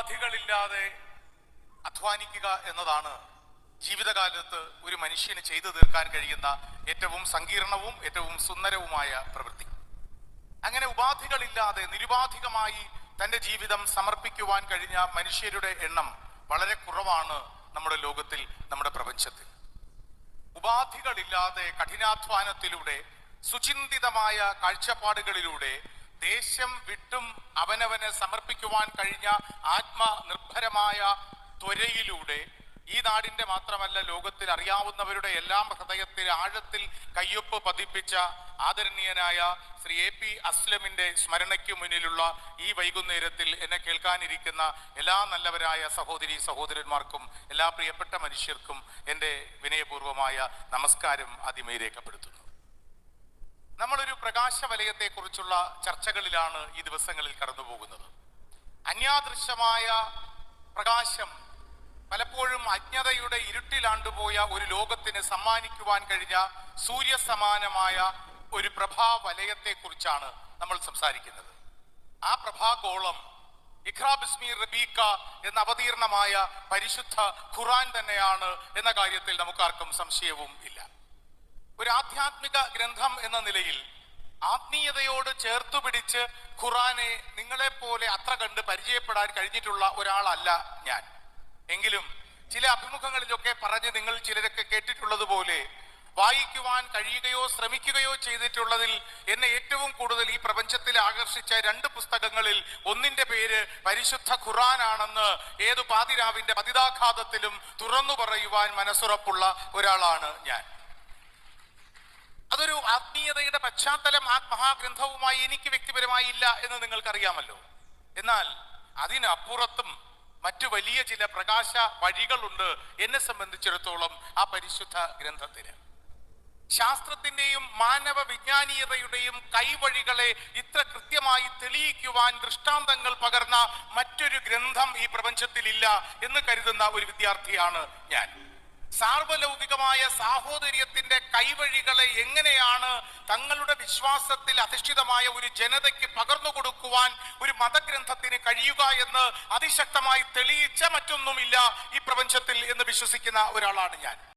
ഉപാധികളില്ലാതെ അധ്വാനിക്കുക എന്നതാണ് ജീവിതകാലത്ത് ഒരു മനുഷ്യന് ചെയ്തു തീർക്കാൻ കഴിയുന്ന ഏറ്റവും സങ്കീർണവും ഏറ്റവും സുന്ദരവുമായ പ്രവൃത്തി. അങ്ങനെ ഉപാധികളില്ലാതെ നിരുപാധികമായി തന്റെ ജീവിതം സമർപ്പിക്കുവാൻ കഴിഞ്ഞ മനുഷ്യരുടെ എണ്ണം വളരെ കുറവാണ് നമ്മുടെ ലോകത്തിൽ നമ്മുടെ പ്രപഞ്ചത്തിൽ. ഉപാധികളില്ലാതെ കഠിനാധ്വാനത്തിലൂടെ സുചിന്തിതമായ കാഴ്ചപ്പാടുകളിലൂടെ ദേശം വിട്ടും അവനവനെ സമർപ്പിക്കുവാൻ കഴിഞ്ഞ ആത്മനിർഭരമായ ത്വരയിലൂടെ ഈ നാടിന്റെ മാത്രമല്ല ലോകത്തിൽ അറിയാവുന്നവരുടെ എല്ലാം ഹൃദയത്തിൽ ആഴത്തിൽ കയ്യൊപ്പ് പതിപ്പിച്ച ആദരണീയനായ ശ്രീ എ പി അസ്ലമിന്റെ സ്മരണയ്ക്ക് മുന്നിലുള്ള ഈ വൈകുന്നേരത്തിൽ എന്നെ കേൾക്കാനിരിക്കുന്ന എല്ലാ നല്ലവരായ സഹോദരി സഹോദരന്മാർക്കും എല്ലാ പ്രിയപ്പെട്ട മനുഷ്യർക്കും എന്റെ വിനയപൂർവമായ നമസ്കാരം ആദ്യമേ രേഖപ്പെടുത്തുന്നു. പ്രകാശ വലയത്തെക്കുറിച്ചുള്ള ചർച്ചകളിലാണ് ഈ ദിവസങ്ങളിൽ കടന്നുപോകുന്നത്. അന്യാദൃശ്യമായ പ്രകാശം പലപ്പോഴും അജ്ഞതയുടെ ഇരുട്ടിലാണ്ടുപോയ ഒരു ലോകത്തിന് സമ്മാനിക്കുവാൻ കഴിഞ്ഞ സൂര്യസമാനമായ ഒരു പ്രഭാ പ്രഭാവലയത്തെക്കുറിച്ചാണ് നമ്മൾ സംസാരിക്കുന്നത്. ആ പ്രഭാഗോളം ഇഖ്രാബിസ്മി റബീക്ക എന്ന അവതീർണമായ പരിശുദ്ധ ഖുറാൻ തന്നെയാണ് എന്ന കാര്യത്തിൽ നമുക്കാർക്കും സംശയവും ഇല്ല. ഒരു ആധ്യാത്മിക ഗ്രന്ഥം എന്ന നിലയിൽ ആത്മീയതയോട് ചേർത്തു പിടിച്ച് ഖുറാനെ നിങ്ങളെ പോലെ അത്ര കണ്ട് പരിചയപ്പെടാൻ കഴിഞ്ഞിട്ടുള്ള ഒരാളല്ല ഞാൻ. എങ്കിലും ചില അഭിമുഖങ്ങളിലൊക്കെ പറഞ്ഞ് നിങ്ങൾ ചിലരൊക്കെ കേട്ടിട്ടുള്ളത് പോലെ വായിക്കുവാൻ കഴിയുകയോ ശ്രമിക്കുകയോ ചെയ്തിട്ടുള്ളതിൽ എന്നെ ഏറ്റവും കൂടുതൽ ഈ പ്രപഞ്ചത്തിൽ ആകർഷിച്ച രണ്ട് പുസ്തകങ്ങളിൽ ഒന്നിന്റെ പേര് പരിശുദ്ധ ഖുറാനാണെന്ന് ഏതു പാതിരാവിന്റെ പതിതാഘാതത്തിലും തുറന്നു പറയുവാൻ മനസ്സുറപ്പുള്ള ഒരാളാണ് ഞാൻ. അതൊരു ആത്മീയതയുടെ പശ്ചാത്തലം ആ മഹാഗ്രന്ഥവുമായി എനിക്ക് വ്യക്തിപരമായി ഇല്ല എന്ന് നിങ്ങൾക്കറിയാമല്ലോ. എന്നാൽ അതിനപ്പുറത്തും മറ്റു വലിയ ചില പ്രകാശ വഴികളുണ്ട് എന്നെ സംബന്ധിച്ചിടത്തോളം ആ പരിശുദ്ധ ഗ്രന്ഥത്തിന്. ശാസ്ത്രത്തിന്റെയും മാനവ വിജ്ഞാനീയതയുടെയും കൈവഴികളെ ഇത്ര കൃത്യമായി തെളിയിക്കുവാൻ ദൃഷ്ടാന്തങ്ങൾ പകർന്ന മറ്റൊരു ഗ്രന്ഥം ഈ പ്രപഞ്ചത്തിലില്ല എന്ന് കരുതുന്ന ഒരു വിദ്യാർത്ഥിയാണ് ഞാൻ. സാർവലൗകികമായ സാഹോദര്യത്തിന്റെ കൈവഴികളെ എങ്ങനെയാണ് തങ്ങളുടെ വിശ്വാസത്തിൽ അധിഷ്ഠിതമായ ഒരു ജനതയ്ക്ക് പകർന്നു കൊടുക്കുവാൻ ഒരു മതഗ്രന്ഥത്തിന് കഴിയുക എന്ന് അതിശക്തമായി തെളിയിച്ച മറ്റൊന്നുമില്ല ഈ പ്രപഞ്ചത്തിൽ എന്ന് വിശ്വസിക്കുന്ന ഒരാളാണ് ഞാൻ.